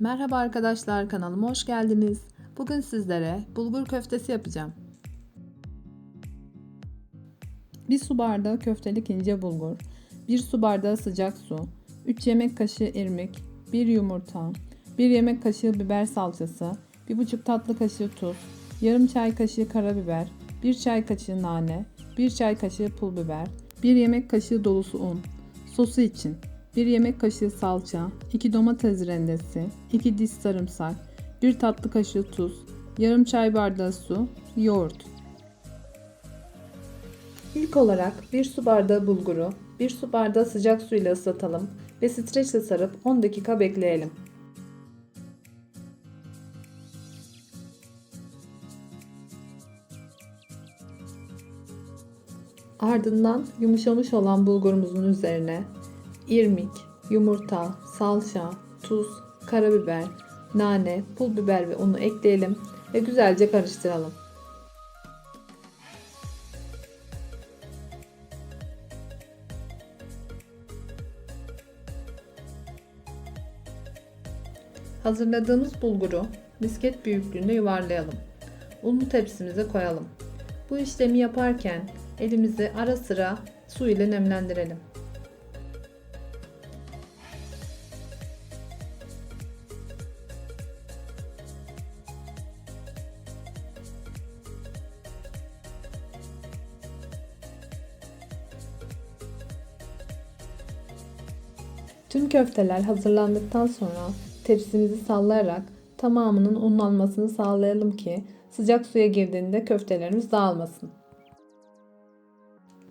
Merhaba arkadaşlar kanalıma hoş geldiniz. Bugün sizlere bulgur köftesi yapacağım. 1 su bardağı köftelik ince bulgur, 1 su bardağı sıcak su, 3 yemek kaşığı irmik, 1 yumurta, 1 yemek kaşığı biber salçası, 1,5 tatlı kaşığı tuz, yarım çay kaşığı karabiber, 1 çay kaşığı nane, 1 çay kaşığı pul biber, 1 yemek kaşığı dolusu un. Sosu için 1 yemek kaşığı salça, 2 domates rendesi, 2 diş sarımsak, 1 tatlı kaşığı tuz, yarım çay bardağı su, yoğurt. İlk olarak 1 su bardağı bulguru 1 su bardağı sıcak su ile ıslatalım ve streçle sarıp 10 dakika bekleyelim. Ardından yumuşamış olan bulgurumuzun üzerine irmik, yumurta, salça, tuz, karabiber, nane, pul biber ve unu ekleyelim ve güzelce karıştıralım. Hazırladığımız bulguru misket büyüklüğünde yuvarlayalım. Unlu tepsimize koyalım. Bu işlemi yaparken elimizi ara sıra su ile nemlendirelim. Tüm köfteler hazırlandıktan sonra tepsimizi sallayarak tamamının unlanmasını sağlayalım ki sıcak suya girdiğinde köftelerimiz dağılmasın.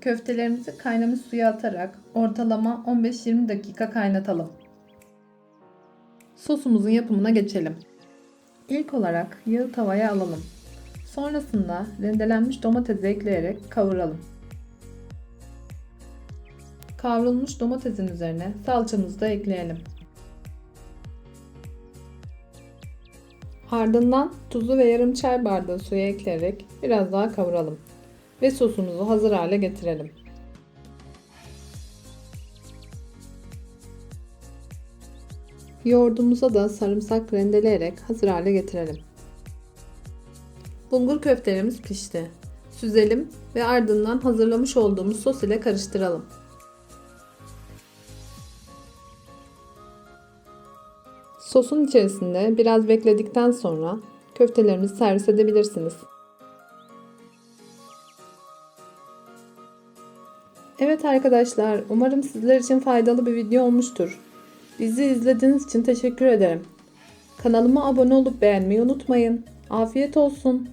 Köftelerimizi kaynamış suya atarak ortalama 15-20 dakika kaynatalım. Sosumuzun yapımına geçelim. İlk olarak yağı tavaya alalım. Sonrasında rendelenmiş domatesi ekleyerek kavuralım. Kavrulmuş domatesin üzerine salçamızı da ekleyelim. Ardından tuzu ve yarım çay bardağı suya ekleyerek biraz daha kavuralım ve sosumuzu hazır hale getirelim. Yoğurdumuza da sarımsak rendeleyerek hazır hale getirelim. Bulgur köftelerimiz pişti. Süzelim ve ardından hazırlamış olduğumuz sos ile karıştıralım. Sosun içerisinde biraz bekledikten sonra köftelerimizi servis edebilirsiniz. Evet arkadaşlar, umarım sizler için faydalı bir video olmuştur. Bizi izlediğiniz için teşekkür ederim. Kanalıma abone olup beğenmeyi unutmayın. Afiyet olsun.